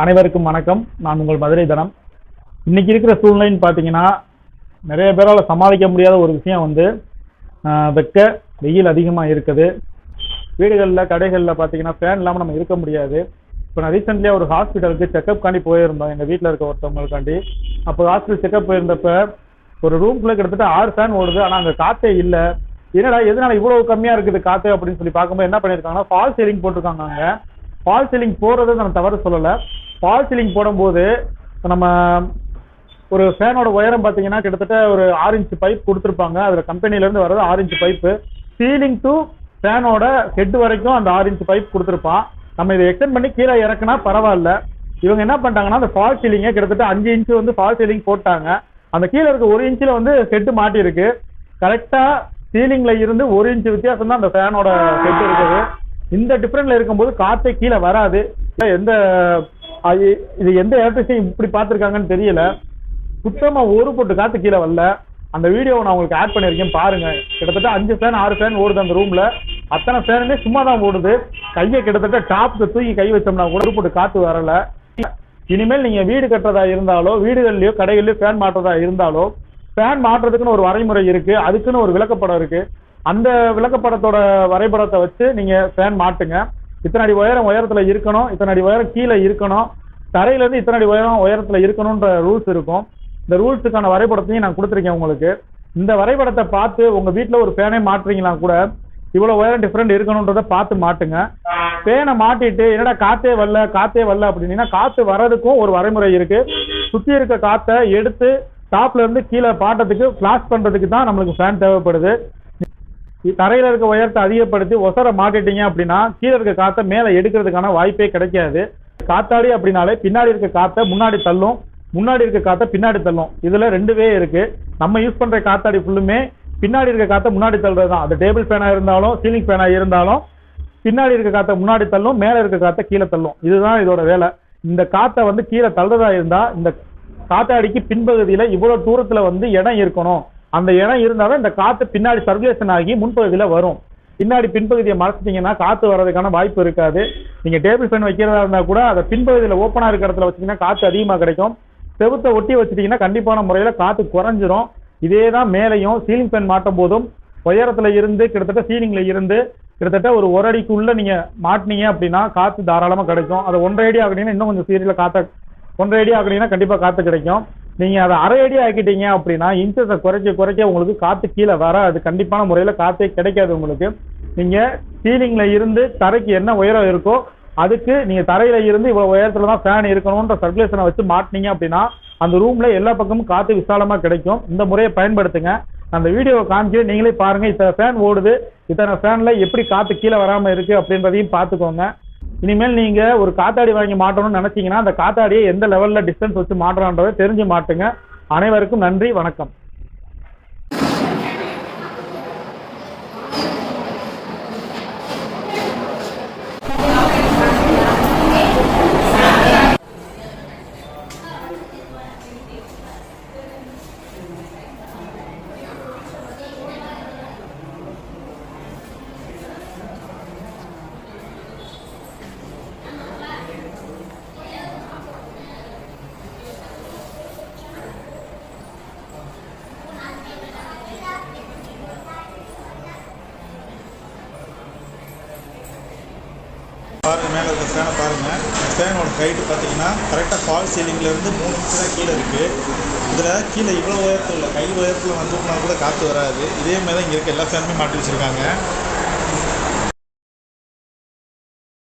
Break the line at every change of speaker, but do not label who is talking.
அனைவருக்கும் வணக்கம். நான் உங்கள் மதுரை தனம். இன்னைக்கு இருக்கிற சூழ்நிலைன்னு பார்த்தீங்கன்னா நிறைய பேரால் சமாளிக்க முடியாத ஒரு விஷயம் வந்து வெக்க வெயில் அதிகமாக இருக்குது. வீடுகளில் கடைகளில் பார்த்தீங்கன்னா ஃபேன் இல்லாமல் நம்ம இருக்க முடியாது. இப்போ நான் ரீசெண்ட்லியாக ஒரு ஹாஸ்பிட்டலுக்கு செக்கப்காண்டி போயிருந்தோம் எங்கள் வீட்டில் இருக்க ஒருத்தவங்களுக்காண்டி அப்போ ஹாஸ்பிட்டல் செக்கப் போயிருந்தப்ப ஒரு ரூம்குள்ளே கிட்டத்தட்ட ஆறு ஃபேன் ஓடுது. ஆனால் அங்கே காற்றே இல்லை. என்னடா எதனால இவ்வளவு கம்மியாக இருக்குது காற்று அப்படின்னு சொல்லி பார்க்கும்போது என்ன பண்ணியிருக்காங்கன்னா ஃபால் சீலிங் போட்டிருக்காங்க அங்கே. ஃபால் சீலிங் போடுறது நான் தவறு சொல்லலை. ஃபால் சீலிங் போடும்போது நம்ம ஒரு ஃபேனோட உயரம் பார்த்தீங்கன்னா கிட்டத்தட்ட ஒரு ஆறு இன்ச் பைப் கொடுத்துருப்பாங்க. அதில் கம்பெனிலேருந்து வர்றது ஆறு பைப்பு சீலிங் டு ஃபேனோட ஹெட் வரைக்கும் அந்த ஆறு இன்ச் பைப் கொடுத்துருப்பான். நம்ம இதை எக்ஸ்டெண்ட் பண்ணி கீழே இறக்குனா பரவாயில்ல. இவங்க என்ன பண்ணிட்டாங்கன்னா அந்த ஃபால் சீலிங்கை கிட்டத்தட்ட அஞ்சு இன்ச்சு வந்து ஃபால் சீலிங் போட்டாங்க. அந்த கீழே இருக்க ஒரு இன்ச்சில் வந்து ஹெட்டு மாட்டியிருக்கு. கரெக்டாக சீலிங்கில் இருந்து ஒரு இன்ச்சு வித்தியாசம் தான் அந்த ஃபேனோட ஹெட் இருக்குது. இந்த டிஃப்ரெண்ட்ல இருக்கும்போது காற்றே கீழே வராது. எந்த அது இது எந்த எலக்ட்ரிஷியன் இப்படி பார்த்துருக்காங்கன்னு தெரியல. சுத்தமாக ஒரு பொட்டு காத்து கீழே வரல. அந்த வீடியோவை நான் உங்களுக்கு ஆட் பண்ணியிருக்கேன் பாருங்க. கிட்டத்தட்ட அஞ்சு ஃபேன் ஆறு ஃபேன் ஓடுது அந்த ரூம்ல அத்தனை ஃபேனுமே சும்மா தான் ஓடுது. கையை கிட்டத்தட்ட டாப்க்கு தூக்கி கை வச்சோம்னா கூட ஒரு பொட்டு காத்து வரல. இனிமேல் நீங்க வீடு கட்டுறதா இருந்தாலோ வீடுகள்லயோ கடைகள்லயோ ஃபேன் மாட்டுறதா இருந்தாலோ ஃபேன் மாட்டுறதுக்குன்னு ஒரு வரைமுறை இருக்கு. அதுக்குன்னு ஒரு விளக்கப்படம் இருக்கு. அந்த விளக்கப்படத்தோட வரைபடத்தை வச்சு நீங்க ஃபேன் மாட்டுங்க. இத்தனை அடி உயரம் உயரத்துல இருக்கணும் இத்தனை அடி உயரம் கீழே இருக்கணும் தரையில இருந்து இத்தனை அடி உயரம் உயரத்துல இருக்கணும்ன்ற ரூல்ஸ் இருக்கும். இந்த ரூல்ஸுக்கான வரைபடத்தையும் நான் கொடுத்துருக்கேன் உங்களுக்கு. இந்த வரைபடத்தை பார்த்து உங்க வீட்டுல ஒரு பேனை மாட்டுறீங்களா கூட இவ்வளவு உயரம் டிஃப்ரெண்ட் இருக்கணுன்றதை பார்த்து மாட்டுங்க. பேனை மாட்டிட்டு என்னடா காத்தே வரல காத்தே வரல அப்படின்னா காத்து வர்றதுக்கும் ஒரு வரைமுறை இருக்கு. சுத்தி இருக்க காத்தை எடுத்து டாப்ல இருந்து கீழே பாட்டத்துக்கு ஃப்ளாஷ் பண்றதுக்கு தான் நம்மளுக்கு ஃபேன் தேவைப்படுது. தரையில இருக்க உயரத்தை அதிகப்படுத்தி ஒசர மாட்டிட்டீங்க அப்படின்னா கீழே இருக்க காற்றை மேலே எடுக்கிறதுக்கான வாய்ப்பே கிடைக்காது. காத்தாடி அப்படின்னாலே பின்னாடி இருக்க காற்றை முன்னாடி தள்ளும் முன்னாடி இருக்க காற்றை பின்னாடி தள்ளும். இதுல ரெண்டு வே இருக்கு. நம்ம யூஸ் பண்ற காத்தாடி ஃபுல்லுமே பின்னாடி இருக்க காற்றை முன்னாடி தள்ளுறது தான் அது டேபிள் ஃபேனா இருந்தாலும் சீலிங் ஃபேனா இருந்தாலும் பின்னாடி இருக்க காற்றை முன்னாடி தள்ளும் மேல இருக்க காத்தை கீழே தள்ளும். இதுதான் இதோட வேலை. இந்த காத்தை வந்து கீழே தள்ளுறதா இருந்தா இந்த காத்தாடிக்கு பின்பகுதியில இவ்வளவு தூரத்துல வந்து இடம் இருக்கணும். அந்த இடம் இருந்தாலும் இந்த காத்து பின்னாடி சர்க்குலேஷன் ஆகி முன்பகுதியில் வரும். பின்னாடி பின்பகுதியை மறைச்சிட்டிங்கன்னா காற்று வர்றதுக்கான வாய்ப்பு இருக்காது. நீங்க டேபிள் ஃபேன் வைக்கிறதா இருந்தால் கூட அதை பின்பகுதியில் ஓப்பனாக இருக்கிற இடத்துல வச்சீங்கன்னா காற்று அதிகமாக கிடைக்கும். செவுத்தை ஒட்டி வச்சுட்டிங்கன்னா கண்டிப்பான முறையில் காற்று குறைஞ்சிரும். இதே தான் மேலையும் சீலிங் ஃபேன் மாட்டும் போதும். உயரத்தில் இருந்து கிட்டத்தட்ட சீலிங்கில் இருந்து கிட்டத்தட்ட ஒரு ஒரு அடிக்குள்ளே நீங்கள் மாட்டினீங்க அப்படின்னா காற்று தாராளமாக கிடைக்கும். அதை ஒன்றரை அடி ஆகினீங்கன்னா இன்னும் கொஞ்சம் சீரியலில் காற்று ஒன்றரை அடி ஆகினீங்கன்னா கண்டிப்பாக காற்று கிடைக்கும். நீங்க அதை அரை அடி ஆக்கிட்டீங்க அப்படின்னா இன்ச்சஸை குறைக்க குறைக்க உங்களுக்கு காத்து கீழே வர அது கண்டிப்பான முறையில காத்தே கிடைக்காது உங்களுக்கு. நீங்க சீலிங்ல இருந்து தரைக்கு என்ன உயரம் இருக்கோ அதுக்கு நீங்க தரையில இருந்து இவ்வளவு உயரத்துல தான் ஃபேன் இருக்கணும்ன்ற சர்க்குலேஷனை வச்சு மாட்டினீங்க அப்படின்னா அந்த ரூம்ல எல்லா பக்கமும் காத்து விசாலமா கிடைக்கும். இந்த முறையை பயன்படுத்துங்க. அந்த வீடியோவை காமிச்சு நீங்களே பாருங்க இத்தனை ஃபேன் ஓடுது. இத்தனை ஃபேன்ல எப்படி காத்து கீழே வராம இருக்கு அப்படின்றதையும் பார்த்துக்கோங்க. இனிமேல் நீங்க ஒரு காத்தாடி வாங்கி மாட்டணும்னு நினைச்சீங்கன்னா அந்த காத்தாடியை எந்த லெவல்ல டிஸ்டன்ஸ் வச்சு மாட்டலான்றதை தெரிஞ்சு மாட்டுங்க. அனைவருக்கும் நன்றி வணக்கம்.
பாருங்க மேலே இருக்க ஃபேனை பாருங்க. ஃபேனோட ஹைட்டு பார்த்தீங்கன்னா கரெக்டாக ஃபால் சீலிங்லேருந்து மூணு இன்ச்சு தான் கீழே இருக்குது இதில் கீழே இவ்வளோ உயரத்தில் இல்லை கை உயரத்தில் வந்துட்டுனா கூட காற்று வராது. இதே மாதிரி தான் இங்கே இருக்க எல்லா ஃபேனுமே மாட்டி வச்சுருக்காங்க.